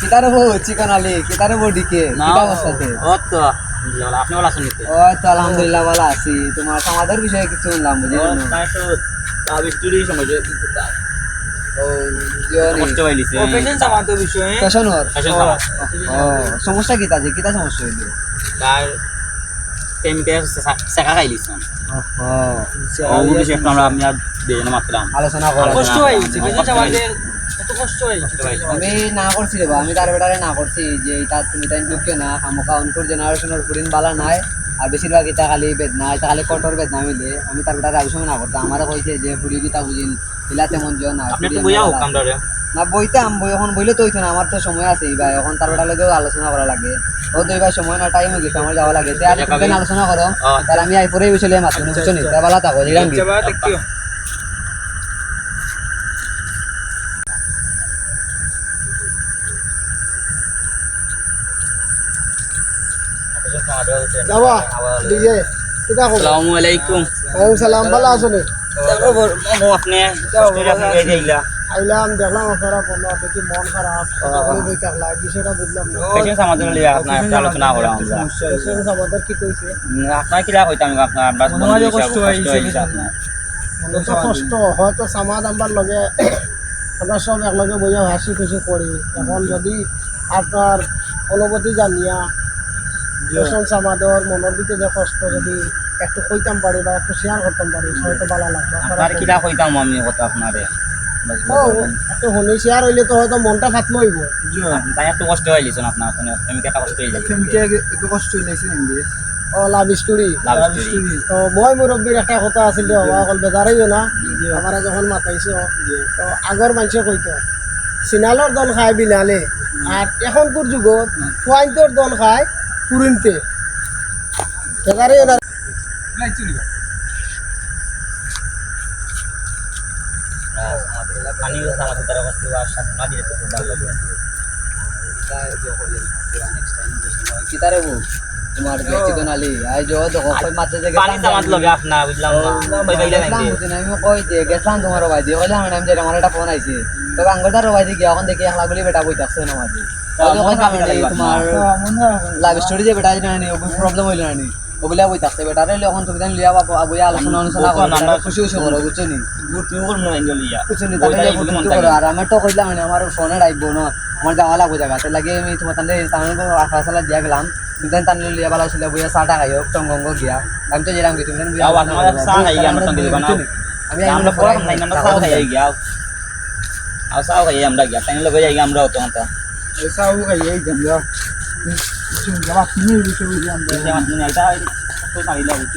কিতারে বউ চিকন আলী কিতারে বউ ডিকে কিতা অবস্থাতে তো আলহামদুলিল্লাহ, আপনি ভালো আছেন নিতে তো আলহামদুলিল্লাহ ভালো আছি। তোমার সমাজের বিষয়ে কিছু শুনলাম বুঝলি সমস্যা কিতা যে? কিতা সমস্যা হইল? তার আলোচনা করা কষ্ট হয়েছে, আমি না করছি রে আমি তার বেটারে না করছি যে এটা তুমি তাই ঢুকিও না খামোকা অনকুর জেনারেশনের ফুরিন বালা নাই আর বেশিরভাগ এটা খালি বেদনা এটা খালি কটর বেদনা মিলে। আমি তার বেটারে আগে সময় না করতাম আমারও কইছে যে ফুরি গীতা বুঝিন ইলা তেমন জিও না না বইতাম বই এখন বইলে তো হইতো না আমার তো সময় আছে ভাই এখন তার বেটার লগেও আলোচনা করা লাগে। ও তো এবার সময় না টাইম হয়ে গেছে আমার যাওয়া লাগে। আর। আলোচনা করো ও। তাহলে আমি আইপরে বসলে মাত্র বুঝছ নি? তে থাকো যাবা? ডিজে কিতা খবর আসসালামু আলাইকুম ওয়ালাইকুম সালাম ভালো আছো মো আপনি স্টোরি আপনি গাই দিলা আইলাম দেখলাম আপনারা বলল দেখি মন খারাপ করে বিষয়টা বুঝলাম না। ফ্যাশন সামাদের লিয়া আপনার একটা আলোচনা করা আমরা। পেশেন্ট আমাদের কি কইছে? আপনার কিলা কইতাম আপনার আমরা কষ্ট হইছে আপনার। কষ্ট হয়তো সামাদ আমার লগে আমরা সব একলগে বইয়া হাসি খুশি করি। এখন যদি আপনার অনুভূতি জানিয়া পেশেন্ট সামাদর মনের দিকে যে কষ্ট যদি একটু কইতাম পারি বা একটু শেয়ার করতাম পারি হয়তো ভালো লাগবে। আপনার কিলা কইতাম আমি কথা আপনারে? একটু শুনি শেয়ার হইলে তো হয়তো মনটা ফাটলো হইব তাই একটু কষ্ট হইলিছেন আপনার? ওখানে প্রেমিকা একটা কষ্ট হইলিছে একটু কষ্ট হইছে হিন্দি ও লাভ স্টোরি লাভ স্টোরি তো মই মুরব্বীর একটা কথা আছিল অকল বেজারাইও না আমার যখন মাতাইছো তো আগর মানুষে কইতো সিনালর দল খায় বিলালে। আর এখনকার যুগত ফুয়াইন্তর দল খায় পুরিনতে বউ তোমার যে চিকন আই জো দেখো কই মাত্র যে পানি তামাত লগে আপনার বুঝলাম না কই বাইলা নাই আমি কই তোমার ভাই আমার নাম যে আমার একটা ফোন আইছে তো আঙ্গদার ভাই দিয়ে এখন দেখি একলা বলি বেটা বই থাকছে না মাঝে তোমার লাভ স্টোরি যে বেটা জানি প্রবলেম হইল না ওগুলা বই থাকছে বেটা রে এখন তুমি জানি লিয়া বাবা বই আলোচনা আলোচনা করো খুশি খুশি করো বুঝছ নি? গুটি করুন না ইন্ডিয়া বুঝছ নি? তাহলে আর আমার তো কইলাম মানে আমার ফোনে রাখব না। আমার যাওয়া লাগবো জায়গাতে লাগে আমি তোমার তাহলে তাহলে দিয়া গেলাম। তুমি তাহলে তাহলে লিয়া বালা ছিল বইয়া চাটা খাই হোক টঙ্গঙ্গ গিয়া আমি তো যেরাম কি তুমি আমরা সঙ্গে দিবা না। আমি আমরা পড়া নাই আমরা সাও খাই গিয়া আমরা গিয়া লগে যাই আমরা তো ಅಂತ সাউ খাই এই জম যাও যাবা তুমি বিষয় বুঝলাম এটা তো পারিলা বুঝছ